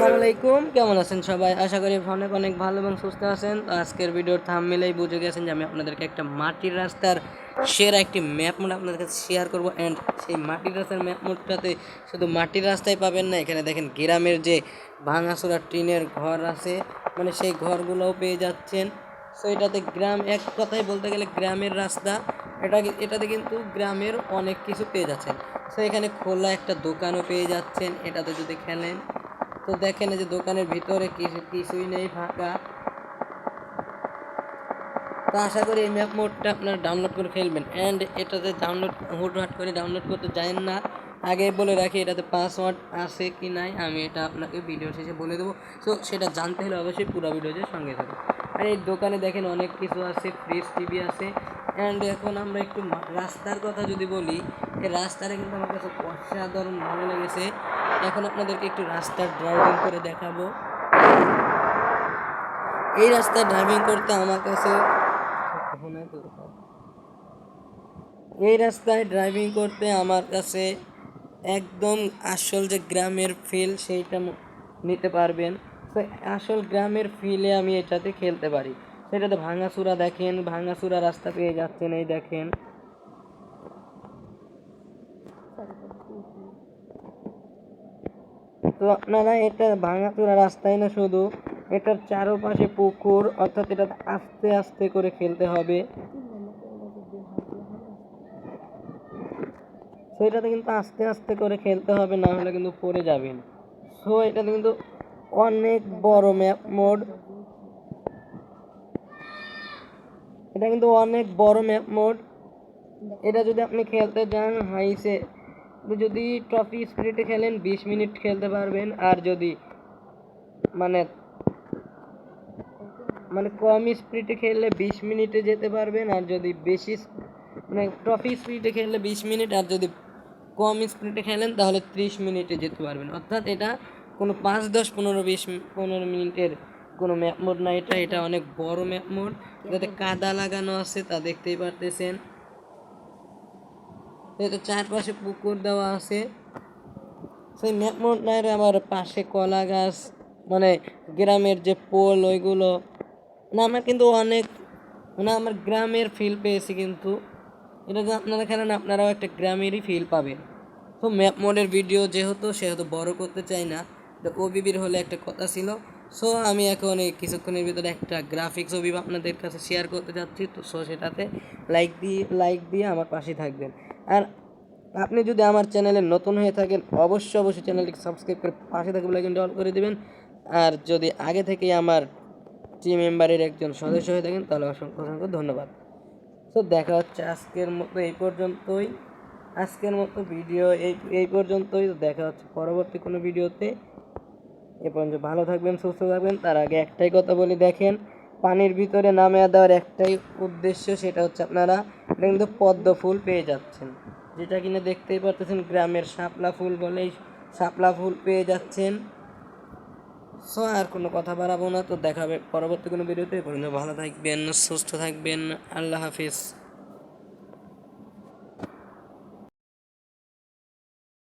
আসসালামু আলাইকুম। কেমন আছেন সবাই? আশা করি অনেক অনেক ভালো এবং সুস্থ আছেন। তো আজকের ভিডিওর থাম মিলেই বুঝে গেছেন যে আমি আপনাদেরকে একটা মাটির রাস্তার সেরা একটি ম্যাপ মোড আপনাদের কাছে শেয়ার করব। অ্যান্ড সেই মাটির রাস্তার ম্যাপ মোডটাতে শুধু মাটির রাস্তায় পাবেন না এখানে দেখেন গ্রামের যে ভাঙাচোরা টিনের ঘর আছে মানে সেই ঘরগুলোও পেয়ে যাচ্ছেন। সো এটাতে গ্রাম এক কথায় বলতে গেলে গ্রামের রাস্তা এটা এটাতে কিন্তু গ্রামের অনেক কিছু পেয়ে যাচ্ছেন। সো এখানে খোলা একটা দোকানও পেয়ে যাচ্ছেন এটাতে যদি খেলেন। তো দেখেন যে দোকানের ভিতরে কিছু কিছুই নেই, ফাঁকা। তো আশা করি এই ম্যাপ মোডটা আপনারা ডাউনলোড করে খেলবেন অ্যান্ড এটাতে ডাউনলোড হুটহাট করে ডাউনলোড করতে যায়েন না। আগে বলে রাখি, এটাতে পাসওয়ার্ড আছে কি নাই, আমি এটা আপনাকে ভিডিও শেষে বলে দেবো। সো সেটা জানতে হলে অবশ্যই পুরো ভিডিওতে সঙ্গে থাকুন। আর এই দোকানে দেখেন অনেক কিছু আছে ফ্রিজ টিভি আছে। অ্যান্ড এখন আমরা একটু রাস্তার কথা যদি বলি, এই রাস্তাটা কিন্তু আমার কাছে অসাধারণ ভালো লেগেছে। এখন আপনাদেরকে একটু রাস্তার ড্রাইভিং করে দেখাবো। এই রাস্তায় ড্রাইভিং করতে আমার কাছে এই রাস্তায় ড্রাইভিং করতে আমার কাছে একদম আসল যে গ্রামের ফিল সেইটা নিতে পারবেন। তো আসল গ্রামের ফিলে আমি এটাতে খেলতে পারি। সেটাতে ভাঙাচুরা দেখেন ভাঙাচুরা রাস্তা পেয়ে যাচ্ছেন, এই দেখেন। তো আপনারা এটা ভাঙাচোরা রাস্তায় না শুধু, এটার চারপাশে পুকুর, অর্থাৎ এটা আস্তে আস্তে করে খেলতে হবে। তো এটাতে কিন্তু আস্তে আস্তে করে খেলতে হবে, না হলে কিন্তু পড়ে যাবেন। সো এটাতে কিন্তু অনেক বড় ম্যাপ মোড। এটা কিন্তু অনেক বড় ম্যাপ মোড। এটা যদি আপনি খেলতে যান হাইসে যদি ট্রফি স্পিরিটে খেলেন বিশ মিনিট খেলতে পারবেন। আর যদি মানে মানে কম স্পিডে খেললে বিশ মিনিটে যেতে পারবেন। আর যদি বেশি মানে ট্রফি স্পিডে খেললে বিশ মিনিট আর যদি কম স্পিডে খেলেন তাহলে ত্রিশ মিনিটে যেতে পারবেন। অর্থাৎ এটা কোনো পাঁচ দশ পনেরো বিশ পনেরো মিনিটের কোনো ম্যাপ মোড না। এটা এটা অনেক বড় ম্যাপ মোড যাতে কাদা লাগানো আছে তা দেখতেই পারতেছেন। এটা চারপাশে পুকুর দেওয়া আছে। সেই ম্যাপ মোডটার আবার পাশে কলা গাছ মানে গ্রামের যে পোল, ওইগুলো। না আমার কিন্তু অনেক মানে আমার গ্রামের ফিল পেয়েছি কিন্তু। এটা যদি আপনারা খেলেন, আপনারাও একটা গ্রামেরই ফিল পাবেন। তো ম্যাপ মোডের ভিডিও যেহেতু, সেহেতু বড় করতে চাই না। ওবিবির হলে একটা কথা ছিল। সো আমি এখন এই কিছুক্ষণের ভিতরে একটা গ্রাফিক্স ওবিব আপনাদের কাছে শেয়ার করতে যাচ্ছি। তো সো সেটাতে লাইক দিয়ে লাইক দিয়ে আমার পাশে থাকবেন। আর আপনি যদি আমার চ্যানেলে নতুন হয়ে থাকেন, অবশ্যই অবশ্যই চ্যানেলটিকে সাবস্ক্রাইব করে পাশে থাকবে লাইকনটি অল করে দেবেন। আর যদি আগে থেকেই আমার টিম মেম্বারের একজন সদস্য হয়ে থাকেন, তাহলে অসংখ্য অসংখ্য ধন্যবাদ। তো দেখা হচ্ছে আজকের মতো এই পর্যন্তই। আজকের মতো ভিডিও এই এই পর্যন্তই। দেখা হচ্ছে পরবর্তী কোনো ভিডিওতে এ পর্যন্ত ভালো থাকবেন, সুস্থ থাকবেন। তার আগে একটাই কথা বলি, দেখেন, পানির ভিতরে নামে দেওয়ার একটাই উদ্দেশ্য, সেটা হচ্ছে আপনারা এটা কিন্তু পদ্ম ফুল পেয়ে যাচ্ছেন। যেটা কিনা দেখতেই পারতেছেন গ্রামের শাপলা ফুল বলেই শাপলা ফুল পেয়ে যাচ্ছেন। সো আর কোনো কথা বাড়াবো না, তো দেখাবে পরবর্তী কোনো ভিডিওতে। পর্যন্ত ভালো থাকবেন, সুস্থ থাকবেন, আল্লাহ হাফিজ।